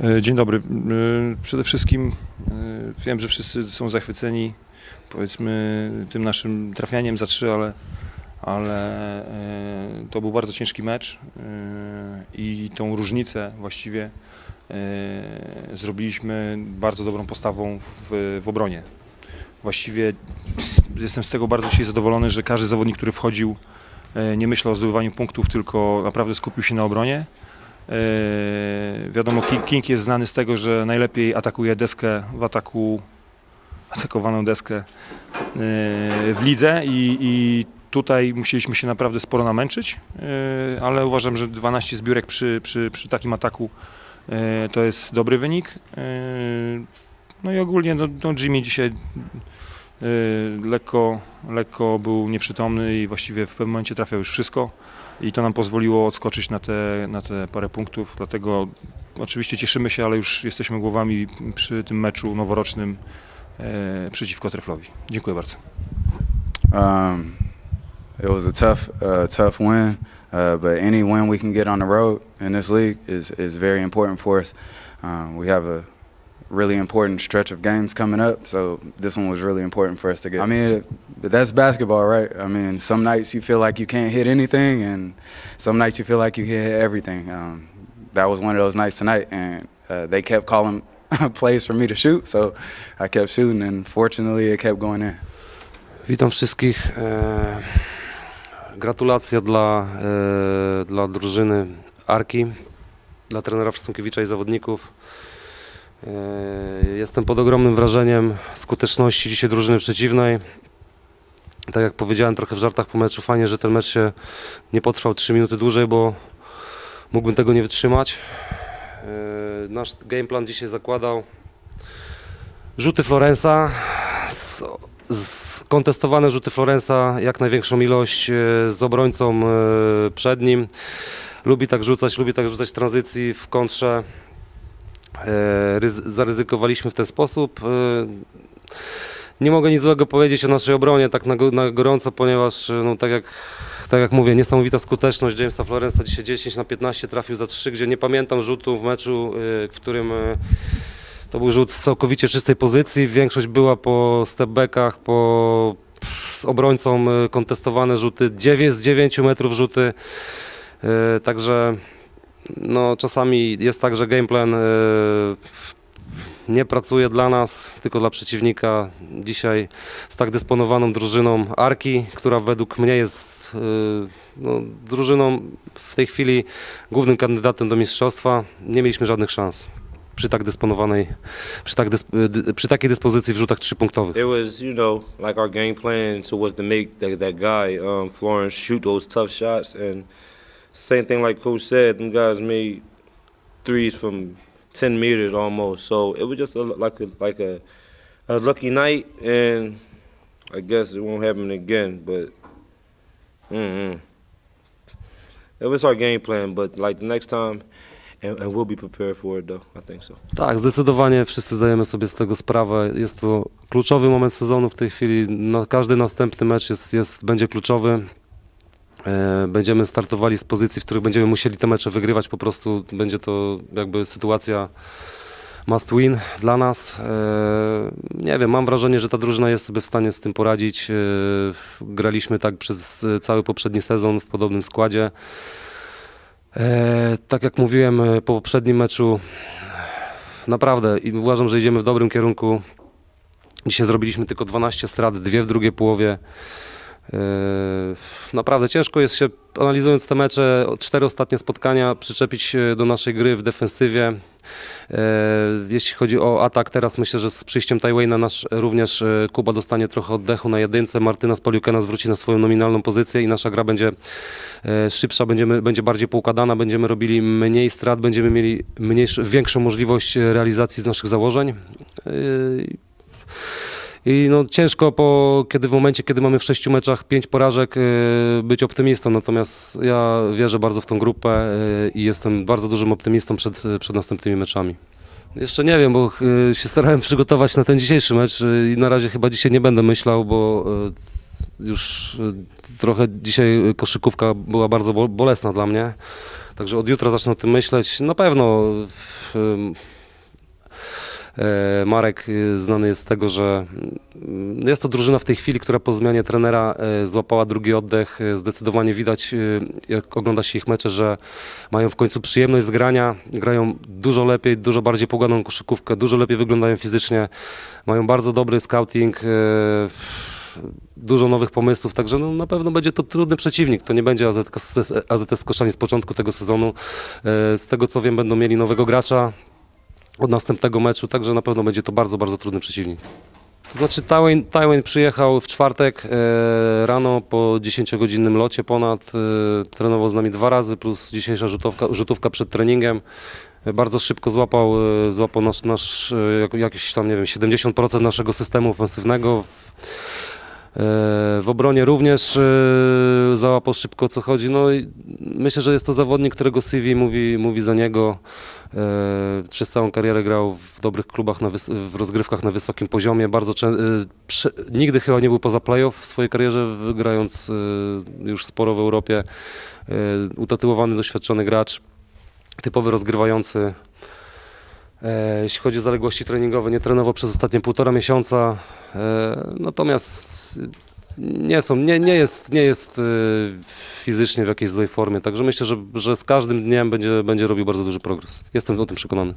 E, Dzień dobry. E, Przede wszystkim e, wiem, że wszyscy są zachwyceni powiedzmy tym naszym trafianiem za trzy, ale, ale to był bardzo ciężki mecz i tą różnicę właściwie zrobiliśmy bardzo dobrą postawą w, w obronie. Właściwie jestem z tego bardzo dzisiaj zadowolony, że każdy zawodnik, który wchodził, nie myślał o zdobywaniu punktów, tylko naprawdę skupił się na obronie. E, Wiadomo, King, jest znany z tego, że najlepiej atakuje deskę w ataku, atakowaną deskę e, w lidze i, i tutaj musieliśmy się naprawdę sporo namęczyć, e, ale uważam, że 12 zbiórek przy, przy, przy takim ataku to jest dobry wynik. No i ogólnie no, no Jimmy dzisiaj lekko, lekko był nieprzytomny i właściwie w pewnym momencie trafiał już wszystko i to nam pozwoliło odskoczyć na te, na te parę punktów, dlatego oczywiście cieszymy się, ale już jesteśmy głowami przy tym meczu noworocznym e, przeciwko Treflowi. Dziękuję bardzo. Um, it was a tough, uh, tough win, uh, but any win we can get on the road in this league is, is very important for us. Um, we have a really important stretch of games coming up, so this one was really important for us to get. I mean, that's basketball, right? I mean, some nights you feel like you can't hit anything, and some nights you feel like you hit everything. Um, that was one of those nights tonight, and uh, they kept calling plays for me to shoot, so I kept shooting, and fortunately, it kept going in. Witam wszystkich. Gratulacje dla, dla drużyny Arki, dla trenera Frsunkiewicza i zawodników. E, jestem pod ogromnym wrażeniem skuteczności dzisiaj drużyny przeciwnej. Tak jak powiedziałem trochę w żartach po meczu, fajnie, że ten mecz się nie potrwał 3 minuty dłużej, bo mógłbym tego nie wytrzymać. E, nasz gameplan dzisiaj zakładał rzuty Florensa, skontestowane rzuty Florensa, jak największą ilość e, z obrońcą przed nim. Lubi tak rzucać, lubi tak rzucać w tranzycji, w kontrze. E, ryzy- Zaryzykowaliśmy w ten sposób. E, Nie mogę nic złego powiedzieć o naszej obronie tak na, na gorąco, ponieważ e, no, tak jak tak jak mówię, niesamowita skuteczność Jamesa Florensa dzisiaj 10 na 15 trafił za 3, gdzie nie pamiętam rzutu w meczu, w którym to był rzut z całkowicie czystej pozycji. Większość była po stepbackach, po z obrońcą kontestowane rzuty. 9 z 9 metrów rzuty. Także no, czasami jest tak, że gameplan e, nie pracuje dla nas, tylko dla przeciwnika. Dzisiaj z tak dysponowaną drużyną Arki, która według mnie jest e, no, drużyną w tej chwili głównym kandydatem do mistrzostwa, nie mieliśmy żadnych szans przy tak dysponowanej, przy, tak dysp- dy- przy takiej dyspozycji w rzutach trzypunktowych. It was, you know, like our game plan was to make that, that guy, um, Florence, shoot those tough shots. And same thing like Coach said, them guys made threes from 10 meters almost. So it was just a, like a, like a, a lucky night. And I guess it won't happen again, but mm it was our game plan. But like the next time, and, we'll be prepared for it though. I think so. Tak, zdecydowanie wszyscy zdajemy sobie z tego sprawę. Jest to kluczowy moment sezonu w tej chwili. Każdy następny mecz jest, jest, będzie kluczowy. E, Będziemy startowali z pozycji, w których będziemy musieli te mecze wygrywać. Po prostu będzie to jakby sytuacja must win dla nas. E, Nie wiem, mam wrażenie, że ta drużyna jest sobie w stanie z tym poradzić. E, Graliśmy tak przez cały poprzedni sezon w podobnym składzie. Tak jak mówiłem po poprzednim meczu, naprawdę i uważam, że idziemy w dobrym kierunku. Dzisiaj zrobiliśmy tylko 12 strat, dwie w drugiej połowie. Yy, Naprawdę ciężko jest się, analizując te mecze, cztery ostatnie spotkania, przyczepić się do naszej gry w defensywie. Yy, Jeśli chodzi o atak, teraz myślę, że z przyjściem Taiwana nasz również yy, Kuba dostanie trochę oddechu na jedynce. Martyna Spaliukena zwróci na swoją nominalną pozycję i nasza gra będzie e, szybsza, będziemy, będzie bardziej poukładana, będziemy robili mniej strat, będziemy mieli większą możliwość e, realizacji z naszych założeń. I no, ciężko, po, kiedy w momencie, kiedy mamy w sześciu meczach pięć porażek, e, być optymistą. Natomiast ja wierzę bardzo w tą grupę e, i jestem bardzo dużym optymistą przed, przed następnymi meczami. Jeszcze nie wiem, bo e, się starałem przygotować na ten dzisiejszy mecz i na razie chyba dzisiaj nie będę myślał, bo już trochę dzisiaj koszykówka była bardzo bo- bolesna dla mnie. Także od jutra zacznę o tym myśleć. Na pewno Marek y, znany jest z tego, że mm, jest to drużyna w tej chwili, która po zmianie trenera e, złapała drugi oddech. E, Zdecydowanie widać, y, jak ogląda się ich mecze, że mają w końcu przyjemność z grania. Grają dużo lepiej, dużo bardziej pogodaną koszykówkę, dużo lepiej wyglądają fizycznie. Mają bardzo dobry scouting. e, Dużo nowych pomysłów, także no, na pewno będzie to trudny przeciwnik. To nie będzie AZS, AZS Koszanie z początku tego sezonu. E, Z tego co wiem, będą mieli nowego gracza od następnego meczu, także na pewno będzie to bardzo, bardzo trudny przeciwnik. To znaczy Tywin, Tywin przyjechał w czwartek e, rano po 10-godzinnym locie ponad, e, trenował z nami dwa razy, plus dzisiejsza rzutówka, rzutówka przed treningiem. E, Bardzo szybko złapał, e, złapał nasz, nasz e, jak- jakieś tam, nie wiem, 70% naszego systemu ofensywnego. W obronie również e, załapał szybko o co chodzi. No i myślę, że jest to zawodnik, którego CV mówi, mówi za niego. E, Przez całą karierę grał w dobrych klubach, na w rozgrywkach na wysokim poziomie. Bardzo e, nigdy chyba nie był poza playoff w swojej karierze, grając e, już sporo w Europie. E, Utatywowany, doświadczony gracz, typowy rozgrywający. E, Jeśli chodzi o zaległości treningowe, nie trenował przez ostatnie półtora miesiąca. E, Natomiast nie, są, nie, nie jest, nie jest e, fizycznie w jakiejś złej formie, także myślę, że, że z każdym dniem będzie, będzie robił bardzo duży progres. Jestem o tym przekonany.